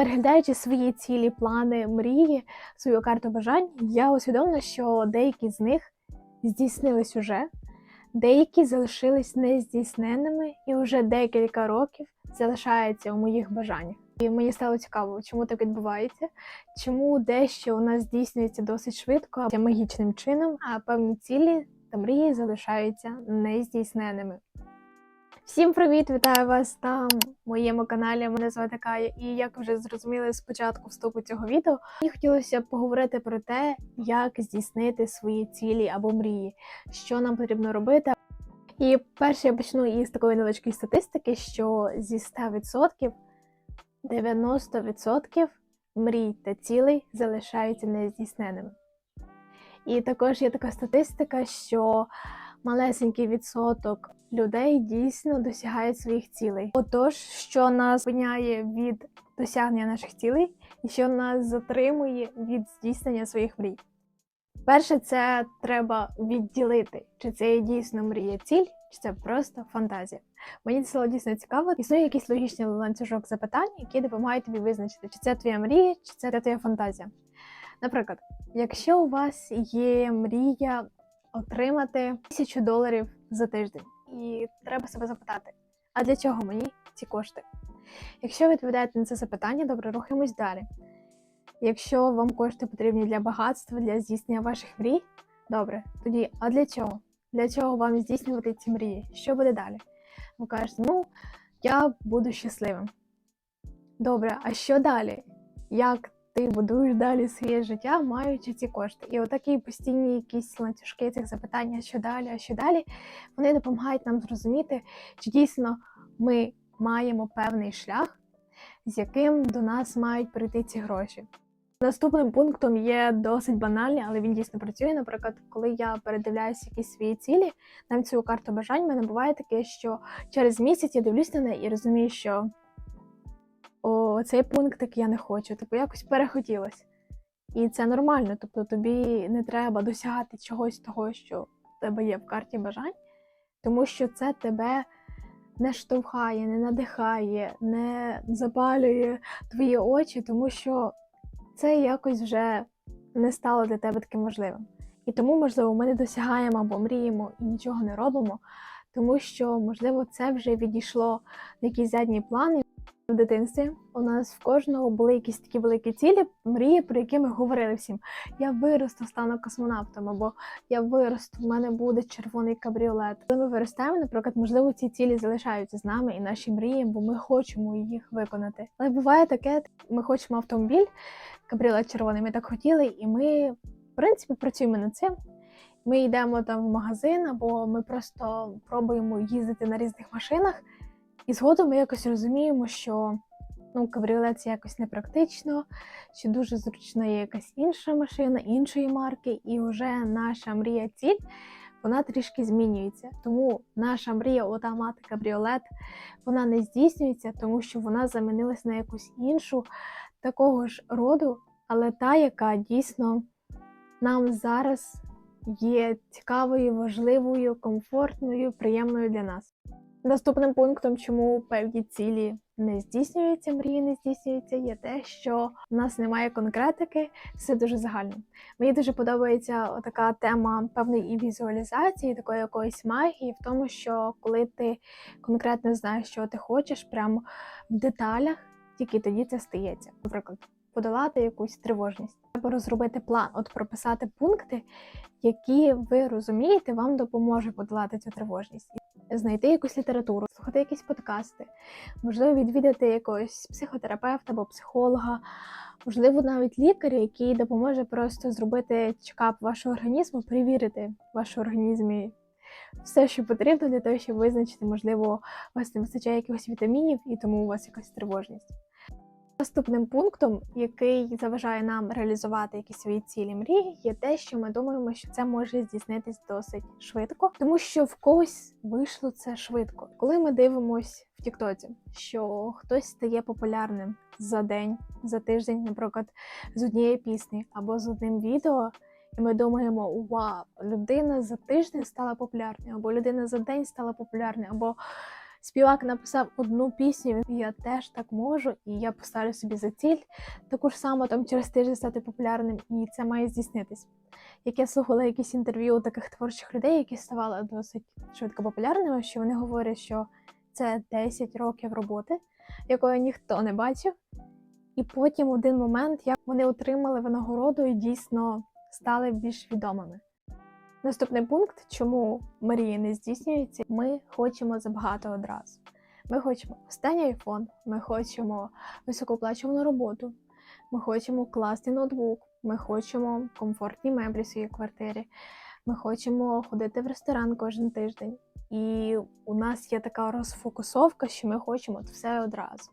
Переглядаючи свої цілі, плани, мрії, свою карту бажань, я усвідомила, що деякі з них здійснились уже, деякі залишились нездійсненними і вже декілька років залишаються у моїх бажаннях. І мені стало цікаво, чому так відбувається, чому дещо у нас здійснюється досить швидко, магічним чином, а певні цілі та мрії залишаються нездійсненими. Всім привіт! Вітаю вас на моєму каналі. Мене звати Кая, і як вже зрозуміли з початку вступу цього відео, мені хотілося поговорити про те, як здійснити свої цілі або мрії, що нам потрібно робити. І перше я почну із такої невеличкої статистики, що зі 100% 90% мрій та цілей залишаються нездійсненими. І також є така статистика, що малесенький відсоток людей дійсно досягають своїх цілей. Отож, що нас зупиняє від досягнення наших цілей, і що нас затримує від здійснення своїх мрій. Перше, це треба відділити, чи це є дійсно мрія ціль, чи це просто фантазія. Мені це дійсно цікаво. Існує якийсь логічний ланцюжок запитань, які допомагають тобі визначити, чи це твоя мрія, чи це твоя фантазія. Наприклад, якщо у вас є мрія отримати тисячу доларів за тиждень, і треба себе запитати, а для чого мені ці кошти? Якщо ви відповідаєте на це запитання, добре, рухаємось далі. Якщо вам кошти потрібні для багатства, для здійснення ваших мрій, добре, тоді а для чого? Для чого вам здійснювати ці мрії? Що буде далі? Ви кажете, ну, я буду щасливим. Добре, а що далі? Як ти будуєш далі своє життя, маючи ці кошти? І отакі постійні якісь ланцюжки цих запитань, а що далі, а що далі, вони допомагають нам зрозуміти, чи дійсно ми маємо певний шлях, з яким до нас мають прийти ці гроші. Наступним пунктом є досить банальний, але він дійсно працює. Наприклад, коли я передивляюся якісь свої цілі, навіть свою карту бажань, в мене буває таке, що через місяць я дивлюсь на неї і розумію, що о, цей пунктик я не хочу, типу якось перехотілося. І це нормально, тобто тобі не треба досягати чогось того, що в тебе є в карті бажань, тому що це тебе не штовхає, не надихає, не запалює твої очі, тому що це якось вже не стало для тебе таким важливим. І тому, можливо, ми не досягаємо або мріємо і нічого не робимо, тому що, можливо, це вже відійшло на якісь задні плани. В дитинстві у нас в кожного були якісь такі великі цілі, мрії, про які ми говорили всім. Я виросту, стану космонавтом, або я виросту, в мене буде червоний кабріолет. Коли ми виростаємо, наприклад, можливо, ці цілі залишаються з нами і наші мрії, бо ми хочемо їх виконати. Але буває таке, ми хочемо автомобіль, кабріолет червоний. Ми так хотіли, і ми, в принципі, працюємо над цим. Ми йдемо там в магазин, або ми просто пробуємо їздити на різних машинах. І згодом ми якось розуміємо, що ну, кабріолет це якось непрактично, що дуже зручна є якась інша машина, іншої марки, і вже наша мрія ціль вона трішки змінюється. Тому наша мрія ота мати кабріолет вона не здійснюється, тому що вона замінилась на якусь іншу такого ж роду, але та, яка дійсно нам зараз є цікавою, важливою, комфортною, приємною для нас. Наступним пунктом, чому певні цілі не здійснюються, мрії не здійснюються, є те, що в нас немає конкретики, все дуже загально. Мені дуже подобається така тема певної і візуалізації, такої якоїсь магії, в тому, що коли ти конкретно знаєш, що ти хочеш, прямо в деталях, тільки тоді це стається. Наприклад, подолати якусь тривожність. Треба розробити план, от прописати пункти, які ви розумієте, вам допоможе подолати цю тривожність знайти якусь літературу, слухати якісь подкасти, можливо, відвідати якогось психотерапевта або психолога, можливо, навіть лікаря, який допоможе просто зробити чекап вашого організму, перевірити в вашому організмі все, що потрібно для того, щоб визначити, можливо, у вас не вистачає якихось вітамінів і тому у вас якась тривожність. Наступним пунктом, який заважає нам реалізувати якісь свої цілі мрії, є те, що ми думаємо, що це може здійснитись досить швидко, тому що в когось вийшло це швидко. Коли ми дивимося в Тіктоці, що хтось стає популярним за день, за тиждень, наприклад, з однієї пісні або з одним відео. І ми думаємо, вау, людина за тиждень стала популярною, або людина за день стала популярною, або співак написав одну пісню, я теж так можу, і я поставлю собі за ціль таку ж саму там через тиждень стати популярним, і це має здійснитись. Як я слухала якісь інтерв'ю таких творчих людей, які ставали досить швидко популярними, що вони говорять, що це 10 років роботи, якої ніхто не бачив. І потім один момент як вони отримали винагороду і дійсно стали більш відомими. Наступний пункт, чому мрії не здійснюються, ми хочемо забагато одразу. Ми хочемо останній айфон, ми хочемо високооплачувану роботу, ми хочемо класний ноутбук, ми хочемо комфортні меблі в своїй квартирі, ми хочемо ходити в ресторан кожен тиждень. І у нас є така розфокусовка, що ми хочемо все одразу.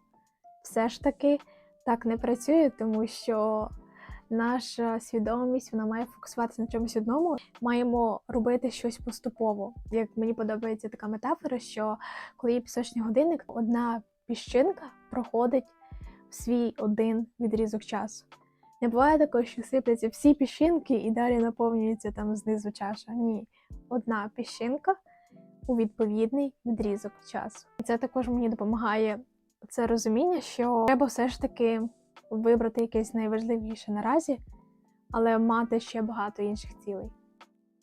Все ж таки так не працює, тому що наша свідомість вона має фокусуватися на чомусь одному. Маємо робити щось поступово. Як мені подобається така метафора, що коли є пісочний годинник, одна піщинка проходить в свій один відрізок часу. Не буває такого, що сипляться всі піщинки і далі наповнюється там знизу чаша. Ні, одна піщинка у відповідний відрізок часу. І це також мені допомагає це розуміння, що треба все ж таки вибрати якесь найважливіше наразі, але мати ще багато інших цілей.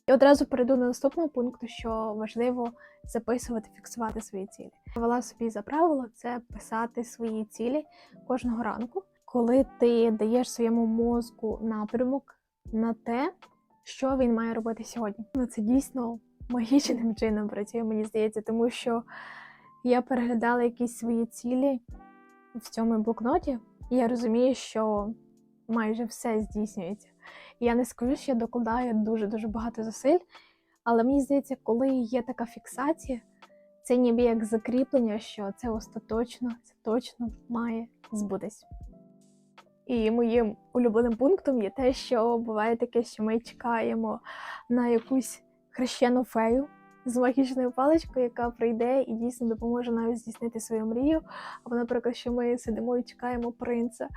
І одразу перейду до наступного пункту, що важливо записувати, фіксувати свої цілі. Вела собі за правило це писати свої цілі кожного ранку, коли ти даєш своєму мозку напрямок на те, що він має робити сьогодні. Ну це дійсно магічним чином працює, мені здається, тому що я переглядала якісь свої цілі в цьому блокноті, і я розумію, що майже все здійснюється. Я не скажу, що я докладаю дуже-дуже багато зусиль, але мені здається, коли є така фіксація, це ніби як закріплення, що це остаточно, це точно має збутись. І моїм улюбленим пунктом є те, що буває таке, що ми чекаємо на якусь хрещену фею з магічною паличкою, яка прийде і дійсно допоможе нам здійснити свою мрію. Або, наприклад, що ми сидимо і чекаємо принца,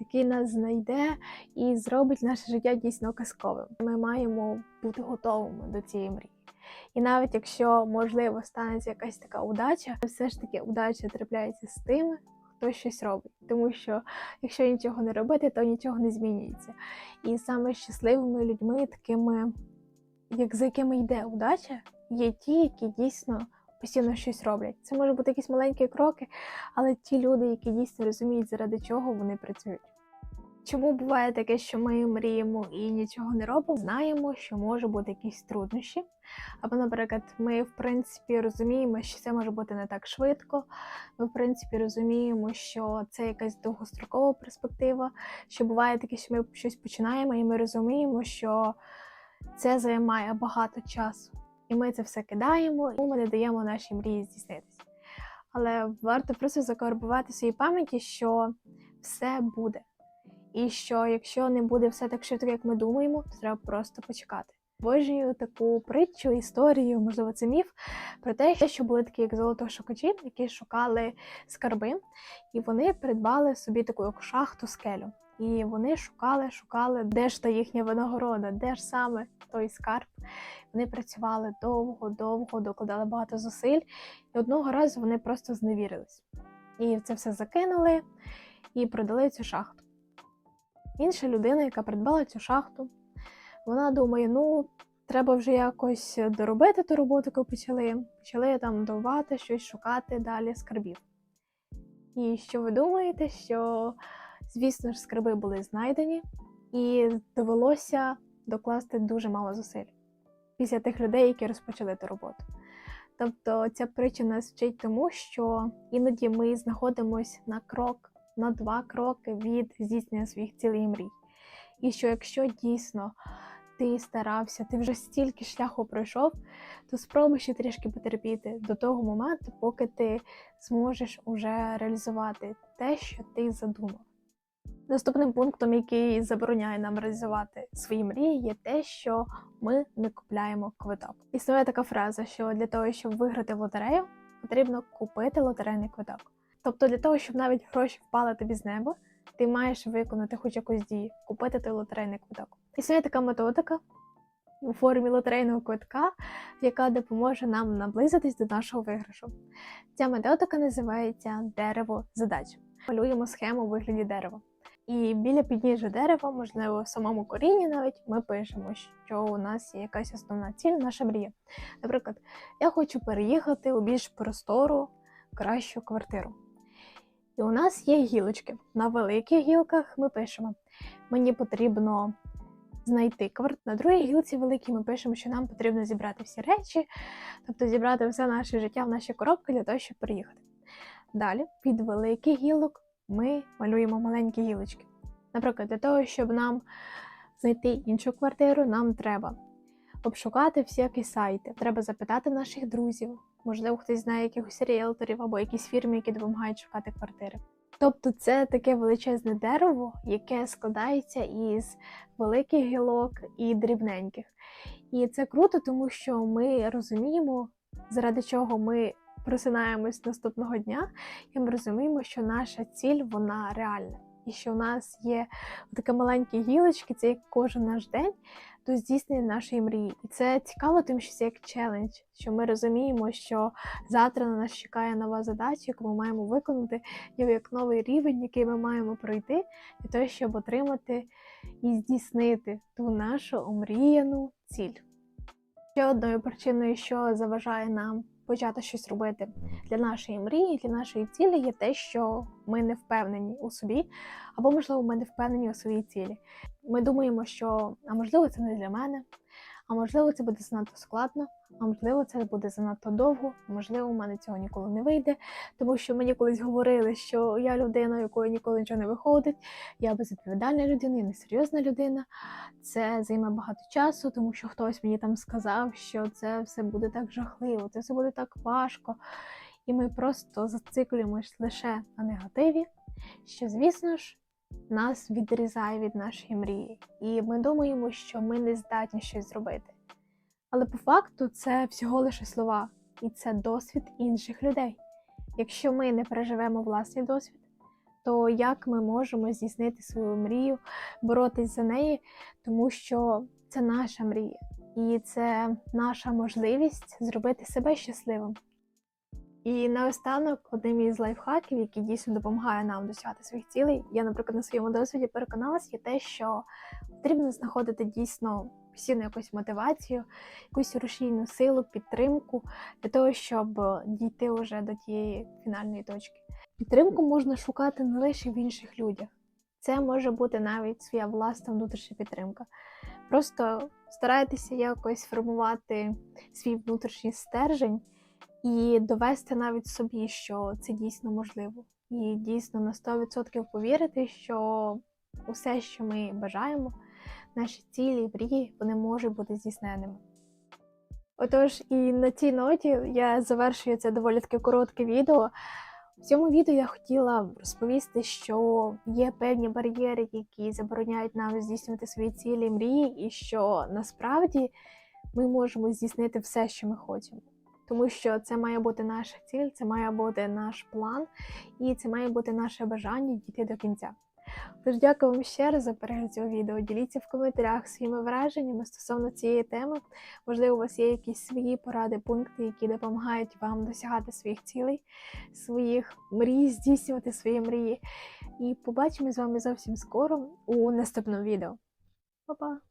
який нас знайде і зробить наше життя дійсно казковим. Ми маємо бути готовими до цієї мрії. І навіть якщо можливо станеться якась така удача, все ж таки удача трапляється з тими, хто щось робить. Тому що якщо нічого не робити, то нічого не змінюється. І саме щасливими людьми, такими, як за якими йде удача, є ті, які дійсно постійно щось роблять. Це може бути якісь маленькі кроки, але ті люди, які дійсно розуміють, заради чого вони працюють. Чому буває таке, що ми мріємо і нічого не робимо? Знаємо, що може бути якісь труднощі. Або, наприклад, ми в принципі розуміємо, що це може бути не так швидко. Ми, в принципі, розуміємо, що це якась довгострокова перспектива. Що буває таке, що ми щось починаємо, і ми розуміємо, що це займає багато часу. І ми це все кидаємо, і ми не даємо нашій мрії здійснитися. Але варто просто закарбувати в своїй пам'яті, що все буде. І що якщо не буде все так швидко, як ми думаємо, то треба просто почекати. Божію таку притчу, історію, можливо, це міф про те, що були такі як золотошукачі, які шукали скарби, і вони придбали собі таку як шахту скелю. І вони шукали, шукали, де ж та їхня винагорода, де ж саме той скарб. Вони працювали довго, довго, докладали багато зусиль, і одного разу вони просто зневірились. І це все закинули і продали цю шахту. Інша людина, яка придбала цю шахту, вона думає: ну, треба вже якось доробити ту роботу, яку почали. Почали там довбати, щось шукати далі скарбів. І що ви думаєте, що, звісно ж, скарби були знайдені, і довелося докласти дуже мало зусиль після тих людей, які розпочали ту роботу. Тобто ця притча нас вчить тому, що іноді ми знаходимося на крок, на два кроки від здійснення своїх цілей і мрій. І що якщо дійсно ти старався, ти вже стільки шляху пройшов, то спробуй ще трішки потерпіти до того моменту, поки ти зможеш уже реалізувати те, що ти задумав. Наступним пунктом, який забороняє нам реалізувати свої мрії, є те, що ми не купляємо квиток. Існує така фраза, що для того, щоб виграти в лотерею, потрібно купити лотерейний квиток. Тобто, для того, щоб навіть гроші впали тобі з неба, ти маєш виконати хоч якусь дію, купити той лотерейний квиток. Існує така методика, у формі лотерейного квитка, яка допоможе нам наблизитись до нашого виграшу. Ця методика називається дерево задач. Малюємо схему у вигляді дерева. І біля підніжжя дерева, можливо, в самому корінні навіть ми пишемо, що у нас є якась основна ціль, наша мрія. Наприклад, я хочу переїхати у більш простору, кращу квартиру. І у нас є гілочки. На великих гілках ми пишемо: мені потрібно знайти квартиру. На другій гілці великій ми пишемо, що нам потрібно зібрати всі речі, тобто зібрати все наше життя в наші коробки для того, щоб переїхати. Далі, під великих гілок ми малюємо маленькі гілочки. Наприклад, для того, щоб нам знайти іншу квартиру, нам треба обшукати всякі сайти, треба запитати наших друзів. Можливо, хтось знає якихось ріелторів або якісь фірми, які допомагають шукати квартири. Тобто це таке величезне дерево, яке складається із великих гілок і дрібненьких. І це круто, тому що ми розуміємо, заради чого ми просинаємось наступного дня, і ми розуміємо, що наша ціль вона реальна. І що в нас є такі маленькі гілочки, це як кожен наш день до здійснення нашої мрії. І це цікаво, тим що це як челендж, що ми розуміємо, що завтра на нас чекає нова задача, яку ми маємо виконати, як новий рівень, який ми маємо пройти, для того, щоб отримати і здійснити ту нашу омріяну ціль. Ще одною причиною, що заважає нам почати щось робити для нашої мрії, для нашої цілі, є те, що ми не впевнені у собі, або, можливо, ми не впевнені у своїй цілі. Ми думаємо, що а можливо це не для мене, а можливо, це буде занадто складно, а можливо, це буде занадто довго, можливо, у мене цього ніколи не вийде, тому що мені колись говорили, що я людина, у якої ніколи нічого не виходить, я безвідповідальна людина, я несерйозна людина. Це займе багато часу, тому що хтось мені там сказав, що це все буде так жахливо, це все буде так важко. І ми просто зациклюємось лише на негативі, що, звісно ж, нас відрізає від нашої мрії. І ми думаємо, що ми не здатні щось зробити. Але по факту це всього лише слова, і це досвід інших людей. Якщо ми не переживемо власний досвід, то як ми можемо здійснити свою мрію, боротись за неї, тому що це наша мрія, і це наша можливість зробити себе щасливим. І наостанок, одним із лайфхаків, який дійсно допомагає нам досягати своїх цілей, я, наприклад, на своєму досвіді переконалась, є те, що потрібно знаходити дійсно постійну якусь мотивацію, якусь рушійну силу, підтримку для того, щоб дійти вже до тієї фінальної точки. Підтримку можна шукати не лише в інших людях. Це може бути навіть своя власна внутрішня підтримка. Просто старайтеся якось формувати свій внутрішній стержень і довести навіть собі, що це дійсно можливо. І дійсно на 100% повірити, що усе, що ми бажаємо, наші цілі, мрії, вони можуть бути здійсненими. Отож, і на цій ноті я завершую це доволі таке коротке відео. В цьому відео я хотіла розповісти, що є певні бар'єри, які забороняють нам здійснювати свої цілі мрії, і що насправді ми можемо здійснити все, що ми хочемо. Тому що це має бути наша ціль, це має бути наш план, і це має бути наше бажання дійти до кінця. Тож дякую вам ще раз за перегляд цього відео. Діліться в коментарях своїми враженнями стосовно цієї теми. Можливо, у вас є якісь свої поради, пункти, які допомагають вам досягати своїх цілей, своїх мрій, здійснювати свої мрії. І побачимо з вами зовсім скоро у наступному відео. Па-па!